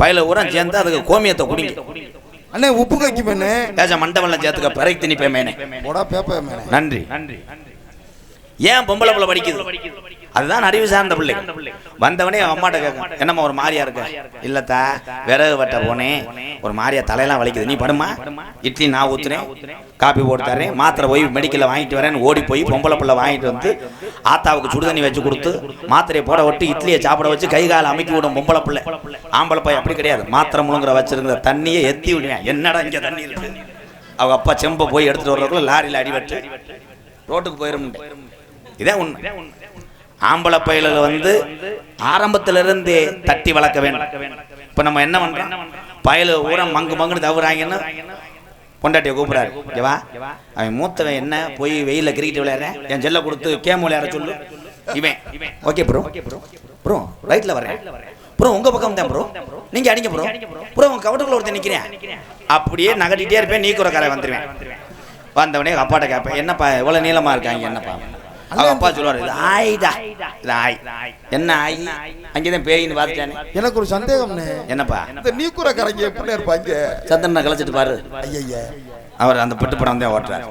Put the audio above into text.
பயில ஊரம் சேர்ந்து அதுக்கு கோமியத்தை குடிங்க. அண்ணே உப்பு கைக்கு மேனே தேச மண்டவெல்லாம் சேர்த்துக்க. பிறகு திணிப்பேன் மேனே போடா பேப்ப மேனே நன்றி. ஏன் பொம்பளை பிள்ளை படிக்குது. அதுதான் அறிவு சார்ந்த பிள்ளை. வந்தவனே அவன் அம்மாட்ட கேட்கும் என்னம்மா ஒரு மாதிரியா இருக்க? இல்லத்தா விறகு வெட்ட போனேன் ஒரு மாதிரியா தலையெல்லாம் வலிக்குது. நீ படுமா? இட்லி நான் ஊத்துறேன். காப்பி போட்டு தரேன். மாத்திரை போய் மெடிக்கல்ல வாங்கிட்டு வரேன்னு ஓடி போய் பொம்பளை பிள்ளை வாங்கிட்டு வந்து ஆத்தாவுக்கு சுடுதண்ணி வச்சு கொடுத்து மாத்திரையை போட விட்டு இட்லியை சாப்பிட வச்சு கை காலை அமைக்கி விடும் பொம்பளை பிள்ளை. ஆம்பளை பையன் அப்படி கிடையாது. மாத்திரை முழுங்குற வச்சிருக்கிற தண்ணியை எத்தி விடுவேன் என்னடா இங்க தண்ணி இருக்கு? அவங்க அப்பா செம்பை போய் எடுத்துட்டு வர்றதுக்குள்ள லாரியில் அடிபட்டு ரோட்டுக்கு போயிரும் இதே உண்மை. ஆம்பளை பயலில் வந்து ஆரம்பத்திலிருந்தே தட்டி வளர்க்க வேண்டும். இப்போ நம்ம என்ன பண்ணுறோம் பயலு ஊரம் மங்கு மங்குன்னு தவிராங்கன்னு பொண்டாட்டியை கூப்பிடாரு ஓகேவா அவன் மூத்தவன் என்ன போய் வெயிலில் கிரிக்கெட் விளையாடுறேன் என் செல்ல கொடுத்து கேம் விளையாட சொல்லு. இவன். Okay bro. ப்ரோ ரைட்டில் வரேன் ப்ரோ உங்கள் பக்கம் தான் ப்ரோ. நீங்கள் அடிங்க ப்ரோ. ப்ரோ உங்கள் கவட்டுக்குள்ள ஒருத்தன் நிற்கிறேன் அப்படியே நகட்டிட்டே இருப்பேன் நீ கரை வந்துடுவேன் வந்தவனே அப்பாட்ட கேட்பேன் என்னப்பா இவ்வளோ நீளமாக இருக்காங்க என்னப்பா? அவங்க அப்பா சொல்லுவாரு இது ஆயிடா இது ஆய்? என்ன ஆய்? அங்கேதான் பேயின்னு பார்த்துட்டானே எனக்கு ஒரு சந்தேகம்ண்ணே. என்னப்பா? இந்த நீக்குற கரைங்க எப்படி இருப்பாங்க? சந்திரனை கலைச்சிட்டு பாரு. ஐயா அவர் அந்த பெட்டு படம் தான் ஓட்டுறாரு.